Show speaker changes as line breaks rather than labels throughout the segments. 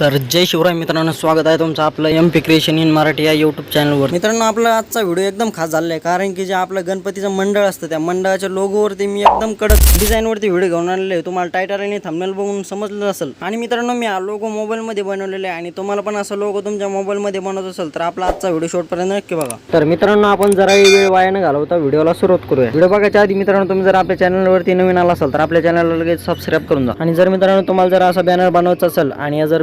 तर जय शिवराय मित्रांनो स्वागत आहे तुमचं आपलं M P creation in Marathi या यूट्यूब चॅनलवर मित्रांनो आपला आजचा व्हिडिओ एकदम खास झालेला आहे कारण की जे आपलं गणपतीचं मंडळ असतं त्या मंडळाच्या लोगोवरती मी एकदम कडक डिझाईनवरती व्हिडिओ घेऊन आलेलो आहे. तुम्हाला टायटल आणि थंबनेल बघून समजलं असेल. आणि मित्रांनो मी हा लोगो मोबाईलमध्ये बनवलेला आहे आणि तुम्हाला पण असं लोगो तुमच्या मोबाईलमध्ये बनवत असेल तर आपला आजचा व्हिडिओ शेवटपर्यंत नक्की बघा. तर मित्रांनो आपण जरा वेळ वाया न घालवता व्हिडिओला सुरुवात करूया. व्हिडिओ बघायच्या आधी मित्रांनो तुम्ही जर आपल्या चॅनलवरती नवीन आला असाल तर आपल्या चॅनलला लगेच सबस्क्राईब करून जा. आणि जर मित्रांनो तुम्हाला जर असा बॅनर बनवायचा असेल आणि या जर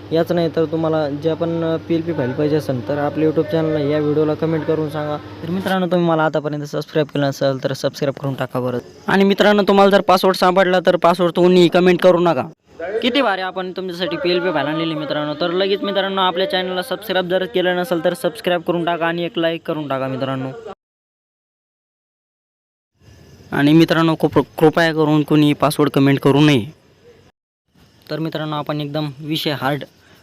याच नाही तर तुम्हाला जे पण पी एल पी फाईल पाहिजे असेल तर आपल्या यूट्यूब चॅनलला या व्हिडिओला कमेंट करून सांगा. तर मित्रांनो तुम्ही मला आतापर्यंत सबस्क्राईब केलं नसेल तर सबस्क्राईब करून टाका बरं. आणि मित्रांनो तुम्हाला जर पासवर्ड सापडला तर पासवर्ड तुम्ही कमेंट करू नका. किती भारी आपण तुमच्यासाठी पी एल पी फाईल आणलेली मित्रांनो. तर लगेच मित्रांनो आपल्या चॅनलला सबस्क्राईब जर केलं नसेल तर सबस्क्राईब करून टाका आणि एक लाईक करून टाका मित्रांनो. आणि मित्रांनो खूप कृपया करून कोणी पासवर्ड कमेंट करू नये. तर मित्रांनो आपण एकदम विषय हार्ड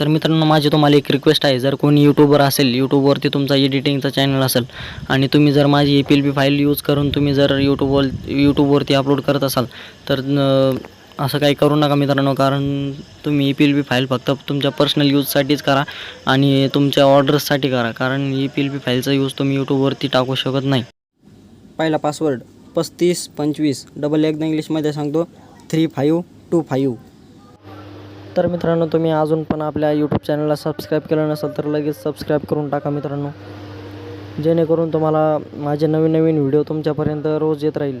तर मित्रांनो माझी तुम्हाला एक रिक्वेस्ट आहे. जर कोणी यूट्यूबर असेल यूट्यूबवरती तुमचा एडिटिंगचा चॅनल असेल आणि तुम्ही जर माझी A P L P file use करून तुम्ही जर यूट्यूबवर यूट्यूबवरती अपलोड करत असाल तर असं काही करू नका मित्रांनो कारण तुम्ही E P L P file फक्त तुमच्या पर्सनल यूजसाठीच करा आणि तुमच्या ऑर्डर्ससाठी करा कारण ई पी एल पी फाईलचा यूज तुम्ही यूट्यूबवरती टाकू शकत नाही. पहिला पासवर्ड पस्तीस पंचवीस. डबल एक इंग्लिशमध्ये सांगतो. थ्री फाईव्ह टू फाईव्ह तर मित्रांनो तुम्ही अजून पण आपल्या यूट्यूब चॅनलला सबस्क्राईब केलं नसेल तर लगेच सबस्क्राईब करून टाका मित्रांनो. जेणेकरून तुम्हाला माझे नवीन नवीन व्हिडिओ तुमच्यापर्यंत रोज येत राहील.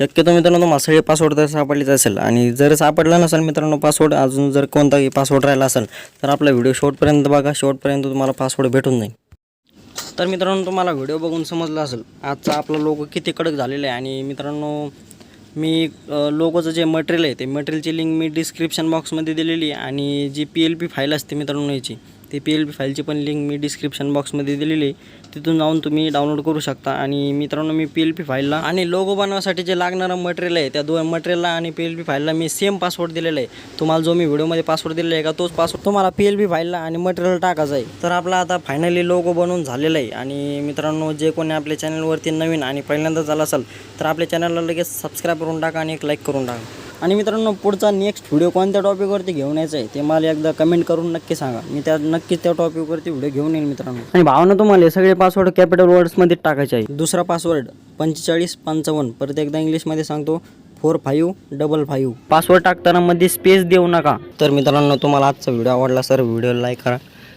शक्यतो मित्रांनो तुम्हाला सगळे पासवर्ड तर सापडलेच असेल. आणि जर सापडला नसेल मित्रांनो पासवर्ड अजून जर कोणताही पासवर्ड राहिला असेल तर आपला व्हिडिओ शेवटपर्यंत बघा. शेवटपर्यंत तुम्हाला पासवर्ड भेटून जाईल. तर मित्रांनो तुम्हाला व्हिडिओ बघून समजला असेल आजचा आपला लोगो किती कडक झालेला आहे. आणि मित्रांनो मी लोगोचं जे मटेरियल आहे ते मटेरियलची लिंक मी डिस्क्रिप्शन बॉक्समध्ये दिलेली आहे. आणि जी पी एल पी फाईल असते मित्रांनो याची ती पी एल पी फाईलची पण लिंक मी डिस्क्रिप्शन बॉक्समध्ये दिलेली आहे. तिथून जाऊन तुम्ही डाउनलोड करू शकता. आणि मित्रांनो मी पी एल पी फाईलला आणि लोगो बनवण्यासाठी जे लागणारं मटेरियल आहे त्या दोन मटेरियलला आणि पी एल पी फाईलला मी सेम पासवर्ड दिलेला आहे. तुम्हाला जो मी व्हिडिओमध्ये पासवर्ड दिलेला आहे का तोच पासवर्ड तुम्हाला पी एल पी फाईलला आणि मटेरियल टाकायचं आहे. तर आपला आता फायनली लोगो बनवून झालेला आहे. आणि मित्रांनो जे कोणी आपल्या चॅनलवरती नवीन आणि पहिल्यांदा झाला असेल तर आपल्या चॅनलला लगेच सबस्क्राईब करून टाका आणि एक लाईक करून टाका. आणि मित्रांनो पुढचा नेक्स्ट व्हिडिओ कोणत्या टॉपिकवरती घेऊन यायचा आहे ते मला एकदा कमेंट करून नक्की सांगा. मी त्या नक्कीच त्या टॉपिकवरती व्हिडिओ घेऊन येईल मित्रांनो. आणि भावना तुम्हाला हे सगळे पासवर्ड कॅपिटल वर्ड्समध्ये टाकायचे आहे. दुसरा पासवर्ड पंचेचाळीस पंचावन्न. परत एकदा इंग्लिशमध्ये सांगतो four five double five password टाकताना मध्ये स्पेस देऊ नका. तर मित्रांनो तुम्हाला आजचा व्हिडिओ आवडला सर व्हिडिओ लाईक करा.